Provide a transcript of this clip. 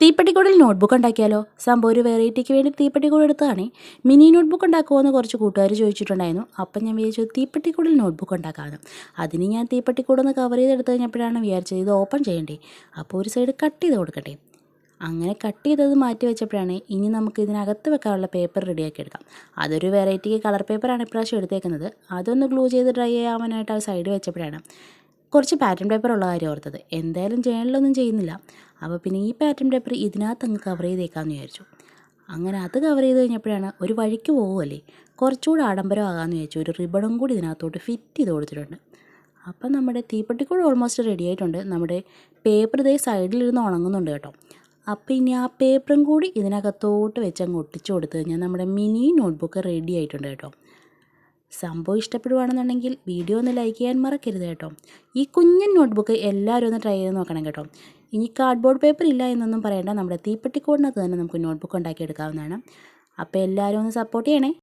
തീപ്പെട്ടിക്കൂടിൽ notebook ഉണ്ടാക്കിയാലോ? സംഭവം ഒരു വെറൈറ്റിക്ക് വേണ്ടി തീപ്പെട്ടിക്കൂട് എടുത്തതാണ്. മിനി നോട്ട്ബുക്ക് ഉണ്ടാക്കുമോ എന്ന് കുറച്ച് കൂട്ടുകാർ ചോദിച്ചിട്ടുണ്ടായിരുന്നു. അപ്പം ഞാൻ വിചാരിച്ചു തീപ്പെട്ടിക്കൂടിൽ നോട്ട്ബുക്ക് ഉണ്ടാക്കാമെന്ന്. അതിന് ഞാൻ തീപ്പെട്ടിക്കൂടൊന്ന് കവർ ചെയ്തെടുത്ത് കഴിഞ്ഞപ്പോഴാണ് വിചാരിച്ചത് ഇത് ഓപ്പൺ ചെയ്യണ്ടേ. അപ്പോൾ ഒരു സൈഡ് കട്ട് ചെയ്ത് കൊടുക്കട്ടെ. അങ്ങനെ കട്ട് ചെയ്തത് മാറ്റി വെച്ചപ്പോഴാണ് ഇനി നമുക്ക് ഇതിനകത്ത് വെക്കാനുള്ള പേപ്പർ റെഡിയാക്കി എടുക്കാം. അതൊരു വെറൈറ്റിക്ക് കളർ പേപ്പറാണ് ഇപ്രാവശ്യം എടുത്തേക്കുന്നത്. അതൊന്ന് ഗ്ലൂ ചെയ്ത് ഡ്രൈ ചെയ്യാവാനായിട്ട് ആ സൈഡ് വെച്ചപ്പോഴാണ് കുറച്ച് പാറ്റേൺ പേപ്പർ ഉള്ള കാര്യം ഓർത്തത്. എന്തായാലും ജേണലൊന്നും ചെയ്യുന്നില്ല. അപ്പോൾ പിന്നെ ഈ പാറ്റേൺ പേപ്പർ ഇതിനകത്ത് അങ്ങ് കവർ ചെയ്തേക്കാമെന്ന് വിചാരിച്ചു. അങ്ങനെ അത് കവർ ചെയ്ത് കഴിഞ്ഞപ്പോഴാണ് ഒരു വഴിക്ക് പോകുമല്ലേ കുറച്ചുകൂടി ആഡംബരമാകാമെന്ന് വിചാരിച്ചു. ഒരു റിബണും കൂടി ഇതിനകത്തോട്ട് ഫിറ്റ് ചെയ്ത് കൊടുത്തിട്ടുണ്ട്. അപ്പം നമ്മുടെ തീപ്പെട്ടിക്കൂട് ഓൾമോസ്റ്റ് റെഡി ആയിട്ടുണ്ട്. നമ്മുടെ പേപ്പർ ഇതേ സൈഡിലിരുന്ന് ഉണങ്ങുന്നുണ്ട് കേട്ടോ. അപ്പോൾ ഇനി ആ പേപ്പറും കൂടി ഇതിനകത്തോട്ട് വെച്ച് അങ്ങ് ഒട്ടിച്ചു കൊടുത്തു കഴിഞ്ഞാൽ നമ്മുടെ മിനി നോട്ട്ബുക്ക് റെഡി ആയിട്ടുണ്ട് കേട്ടോ. സംഭവം ഇഷ്ടപ്പെടുവാണെന്നുണ്ടെങ്കിൽ വീഡിയോ ഒന്ന് ലൈക്ക് ചെയ്യാൻ മറക്കരുത് കേട്ടോ. ഈ കുഞ്ഞൻ നോട്ട്ബുക്ക് എല്ലാവരും ഒന്ന് ട്രൈ ചെയ്ത് നോക്കണം കേട്ടോ. ഇനി കാർഡ്ബോർഡ് പേപ്പർ ഇല്ല എന്നൊന്നും പറയേണ്ട. നമ്മുടെ തീപ്പെട്ടിക്കോടിനകത്ത് തന്നെ നമുക്ക് നോട്ട്ബുക്ക് ഉണ്ടാക്കിയെടുക്കാവുന്നതാണ്. അപ്പോൾ എല്ലാവരും ഒന്ന് സപ്പോർട്ട് ചെയ്യണേ.